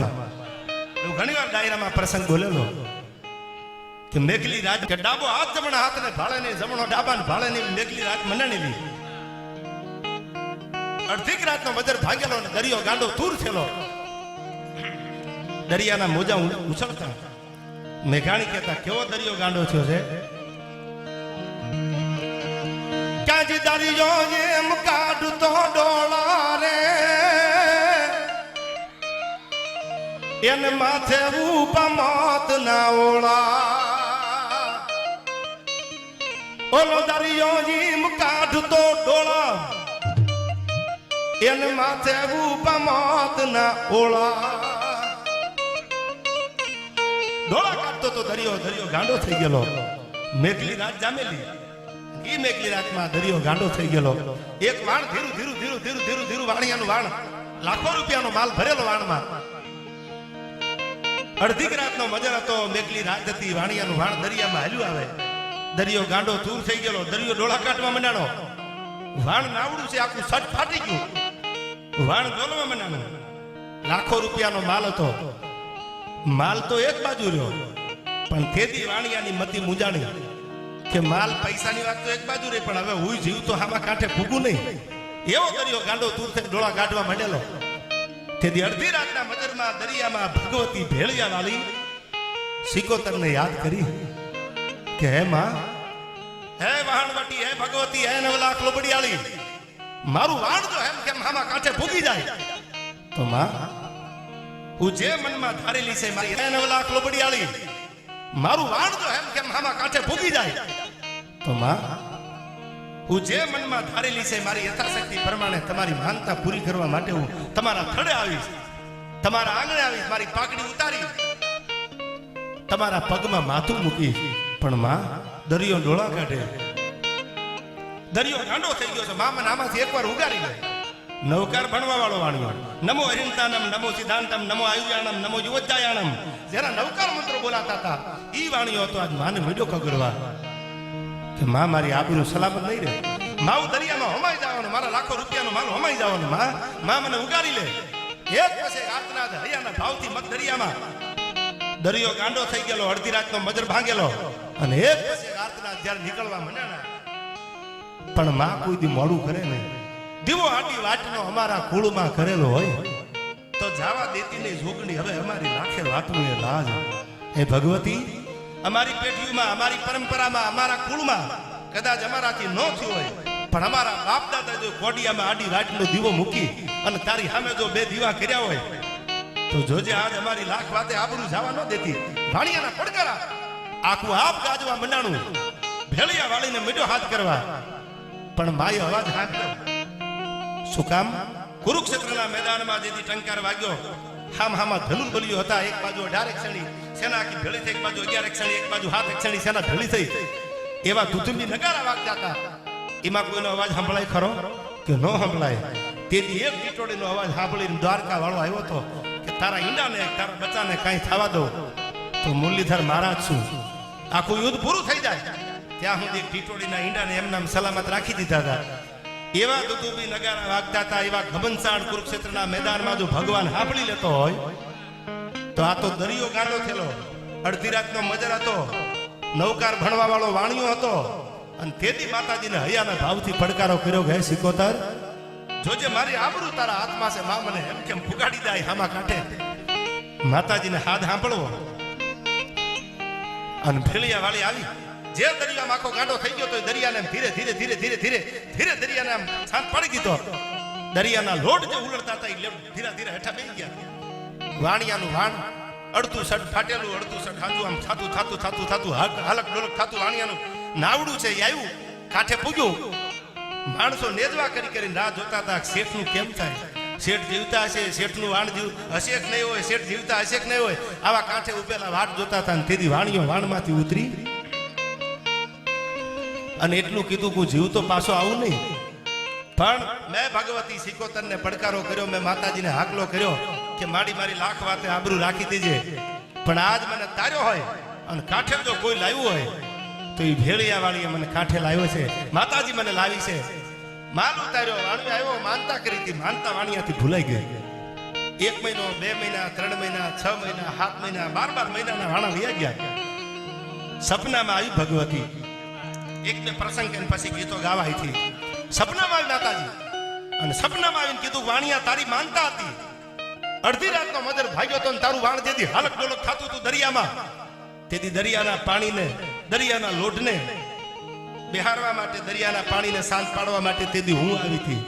હું ઘણી ડાયરામાં પ્રસંગ બોલેલો. કે મેઘલી રાજ કે ડાબો હાથ જમણા હાથને ભાળે નહીં જમણો ડાબાને ભાળે નહીં મેઘલી રાજ મનાણી લી અડધીક રાતનો બદર ભાગેલો ને દરિયો ગાંડો તૂર થયેલો. દરિયાના મોજા ઉછળતા. મેઘાણી કહેતા, કેવો દરિયો ગાંડો થયો છે? ક્યાંથી દરિયો એમ કાઢતો ડોળા એને માથે ઉપમત ના ઓળા. ઓલો દરિયો જીમ કાઢતો ડોળા. એને માથે ઉપમત ના ઓળા. ડોળા કાઢતો તો દરિયો દરિયો ગાંડો થઈ ગયેલો. મેઘલી રાત જામેલી. ઈ મેઘલી રાતમાં દરિયો ગાંડો થઈ ગયેલો. એક વાણ ધીરું ધીરું ધીરું ધીરું ધીરું ધીરું વાણિયાનું વાણ. લાખો રૂપિયાનો માલ ભરેલો વાણમાં. અડધીક રાતનો મજર હતો. મેઘલી રાત હતી વાણિયાનું વાણ દરિયામાં હાલ્યું આવે. દરિયો ગાંડો દૂર થઈ ગયેલો. દરિયો ડોળા કાઢવા મંડાણો વાણ નાવડું છે, આખું સટ ફાટી ગયું. વાણ ડોલવા મંડાણું લાખો રૂપિયાનો માલ હતો. માલ તો એક બાજુ રહ્યો. પણ તેથી વાણિયાની મતી મુંજાણી કે માલ પૈસાની વાત તો એક બાજુ રહી, પણ હવે હું જીવ તો હામા કાંઠે ફૂગું નહીં. એવો દરિયો ગાંડો દૂર થઈ ડોળા કાઢવા માંડેલો. તેથી અડધી રાતના મજરમાં દરિયામાં ભગવતી ભેળિયા વાલી સિકોતરને યાદ કરી કે હે માં, હે વહાણવટી હે ભગવતી, હે નવલાખ લોબડિયાળી મારું વાણ જો એમ કેમ મામા કાંઠે ભૂગી જાય. તો માં હું જે મનમાં ધારેલી છે મારી હે નવલાખ લોબડિયાળી મારું વાણ જો એમ કેમ મામા કાંઠે ભૂગી જાય. તો માં હું જે મનમાં ધારેલી છે મારી યથાશક્તિ પ્રમાણે તમારી માનતા પૂરી કરવા માટે હું તમારા થડે આવીશ. તમારા આંગણે આવીશ, મારી પાકડી ઉતારી તમારા પગમાં માથું મૂકી પણ માં દરિયો ડોળા કાઢે. દરિયો ગાંડો થઈ ગયો છે, મા મને આમાંથી એકવાર ઉગારી લે. નવકાર ભણવા વાળો વાણિયો. નમો હરિંતાનમ નમો સિદ્ધાંતમ, નમો આયુર્યાણમ, નમો યુવજાયાણમ જેના નવકાર મંત્રો બોલાતા હતા, ઈ વાણિયો હતો આજ માને મીડો કગડવા. કે માં, મારી આબરૂ સલામત નહીં રહે. માવ દરિયામાં હમાઈ જવાનું, મારા લાખો રૂપિયાનો માલ હમાઈ જવાનું, માં. માં, મને ઉગારી લે. એક પછી આતનાદ હૈયાના ભાવથી મત દરિયામાં દરિયો ગાંડો થઈ ગયેલો, અડધી રાતનો મજર ભાંગેલો. અને એક પછી રાતના જ્યારે નીકળવા મંડ્યા પણ માં કોઈ દી મોડું કરે નહીં. દીવો આટી વાટનો અમારા કુળમાં કરેલો હોય, તો જાવા દેતી ને જોગણી હવે અમારી લાખે વાતનું એ લાજ. એ ભગવતી અમારી પેઢીઓમાં, અમારી પરંપરામાં, અમારા કુળમાં કદાચ અમારાથી ન થયું હોય, પણ અમારા બાપ દાદા જો કોડિયામાં આડી રાતનો દીવો મૂકી અને તારી સામે જો બે દીવા કર્યા હોય, તો જોજે આજ અમારી લાખ વાતે આબરૂ જવા ન દેતી. ભાણિયાના પડકારા, આખું આપ ગાજવા મંડાણું ભેળિયા વાળીને મીઠો હાથ કરવા. પણ માય અવાજ હાથ શું કામ? કુરુક્ષેત્રના મેદાનમાં જેથી ટંકાર વાગ્યો હામ હામાં ધનુર બલિયો હતા. એક બાજુ અઢાર ક્ષણી સેના આખી ભેળી થઈ. એક બાજુ અગિયાર ક્ષણી એક બાજુ હાથ ક્ષણી સેના ભેળી થઈ. એવા ધુધુંબી નગારા વાગતા હતા. એમાં કોઈનો અવાજ સંભળાય ખરો? કે ન સંભળાય? તેથી એક ટીટોડીનો અવાજ સાંભળીને દ્વારકા વાળો આવ્યો હતો કે, તારા ઈંડાને, તારા બચ્ચાને કાંઈ થવા દો. તો મુરલીધર મહારાજ છું. આખું યુદ્ધ પૂરું થઈ જાય. ત્યાં સુધી ટીટોડીના ઈંડાને એમનામ સલામત રાખી દીધા હતા. એવા દુદુબી નગારા વાગતા હતા, એવા ઘમનસાણ કુરુક્ષેત્રના મેદાનમાં જો ભગવાન હાંભળી લેતો હોય, તો આ તો દરિયો ગાંડો થયેલો અડધી રાતનો મજર હતો, નૌકાર ભણવા વાળો વાણિયો હતો, અને તેથી માતાજીને હૈયાના ભાવથી પડકારો કર્યો કે સિકોતર, જોજે મારી આબરૂ તારા હાથમાં છે, મા મને એમ કેમ ફુગાડી દાય હામા કાંઠે? માતાજીને હાથ સાંભળવો અને ભેળિયા વાળી આવી. જે દરિયામાં આખો ગાંડો થઈ ગયો તો દરિયાને ધીરે ધીરે ધીરે ધીરે ધીરે ધીરે દરિયાને આમ શાંત પાડી દીધો. દરિયાના લોટ જે ઉલડતા હતા એ ધીરે ધીરે હેઠા બેસી ગયા. વાણિયાનું વાણ, અડધું સટ ફાટેલું, અડધું સટ હાજુ આમ થાતું થાતું થાતું થાતું હાલક ડોલક થાતું વાણિયાનું નાવડું છે એ આવ્યું કાંઠે પૂગ્યું. માણસો નેજવા કરી કરીને રાહ જોતા હતા શેઠનું કેમ થાય? શેઠ જીવતા હશે, શેઠનું વાણ જીવ, હશે કે નહીં હોય? શેઠ જીવતા હશે કે નહીં હોય? આવા કાંઠે ઉભેલા વાટ જોતા હતા અને તેથી વાણીઓ વાણમાંથી ઉતરી અને એટલું કીધું કે જીવ તો પાછો આવું નહીં. પણ મેં ભગવતી સિકોતરને પડકારો કર્યો, મેં માતાજીને હાકલો કર્યો કે મારી મારી લાખ વાતે આબરૂ રાખી દેજે. પણ આજ મને તાર્યો હોય અને કાંઠે જો કોઈ લાવ્યું હોય, તો એ ભેળિયા વાળીએ મને કાંઠે લાવ્યો છે. માતાજી મને લાવી છે. માલ ઉતાર્યો, વાણિયો આવ્યો, માનતા કરી હતી, માનતા વાણિયાથી ભૂલાઈ ગઈ. એક મહિનો, બે મહિના, ત્રણ મહિના, છ મહિના, સાત મહિના, બાર બાર મહિનાના વાણા લઈ ગયા. સપનામાં આવી ભગવતી. એક બે પ્રસંગ કરીને પછી ગીતો ગાવાયથી સપનામાં આવી માતાજી અને સપનામાં આવીને કીધું, વાણિયા તારી માનતા હતી. અડધી રાતનો મધર ભાગ્યો તો તારું વાણ જેથી હાલક ડોલક થતું હતું દરિયામાં. તેથી દરિયાના પાણીને, દરિયાના લોટને બિહારવા માટે, દરિયાના પાણીને શાંત પાડવા માટે તેથી હું આવી હતી.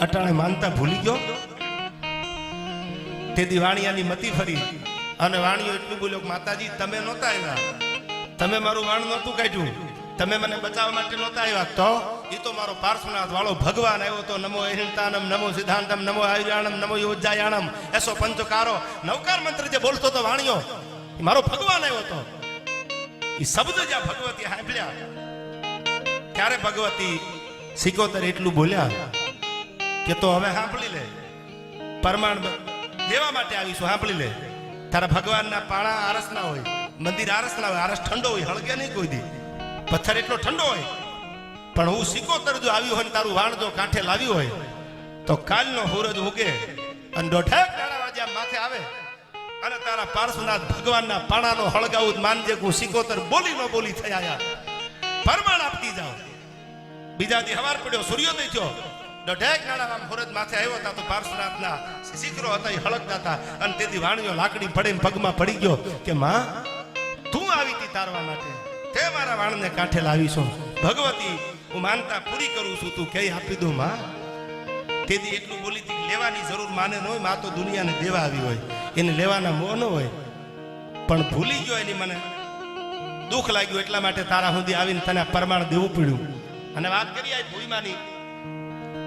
અટાણે માનતા ભૂલી ગયો. તેથી વાણિયાની મતી ફરી. અને વાણિયો એટલું બોલ્યો માતાજી, તમે નહોતા આવ્યા તમે મારું વાણ નહોતું કાઢ્યું. તમે મને બચાવવા માટે નહોતા આવ્યા? તો? એ તો મારો પાર્શ્વનાથ વાળો ભગવાન આવ્યો તો નમો અહિંતાનમ નમો સિદ્ધાંતમ, નમો આયુર્યાણમ નમો યોજાયાણમ એસો પંચકારો. નવકાર મંત્ર જે બોલતો તો વાણિયો મારો ભગવાન આવ્યો તો. એ શબ્દ જ્યાં ભગવતી સાંભળ્યા. ત્યારે ભગવતી સિકોતર એટલું બોલ્યા કે તો હવે સાંભળી લે. પરમાણ દેવા માટે આવીશું સાંભળી લે. તારા ભગવાનના પાણા આરસ ના હોય, મંદિર આરસ ના હોય, આરસ ઠંડો હોય, હળગે નહીં કોઈ દી. પથ્થર એટલો ઠંડો હોય. પણ હું સિકોતર જો આવ્યું હોય ને તારું વાણ જો કાંઠે લાવ્યું હોય, તો કાલનો સૂરજ ઉગે અને દોઢેક દાડા વાગ્યા માથે આવે અને તારા પાર્શ્વનાથ ભગવાનના પાણાનો હળગાવું માનજે હું સિકોતર બોલી ન બોલી થયા યાર પરમાણ આપતી જાઓ. બીજા દી હવાર પડ્યો, સૂર્યોદય થયો. દોઢેક નાણા આમ ફરજ માથે આવ્યો હતા તો પાર્શ્વનાથના શિખરો હતા, એ હળગતા હતા અને તેથી વાણીઓ લાકડી પડે પગમાં પડી ગયો કે, માં, તું આવી હતી તારવા માટે. મારા વાણને કાંઠે લાવીશો ભગવતી, હું માનતા પૂરી કરું છું, તું કઈ આપી દો માં. તેથી એટલું બોલી લેવાની જરૂર માને ન હોય માતો દુનિયાને દેવા આવી હોય. એને લેવાના મોહ ન હોય. પણ ભૂલી ગયો એની મને. દુઃખ લાગ્યું એટલા માટે તારા સુધી આવીને તને પરમાણ દેવું પડ્યું. અને વાત કરી, આ ભૂઈમાની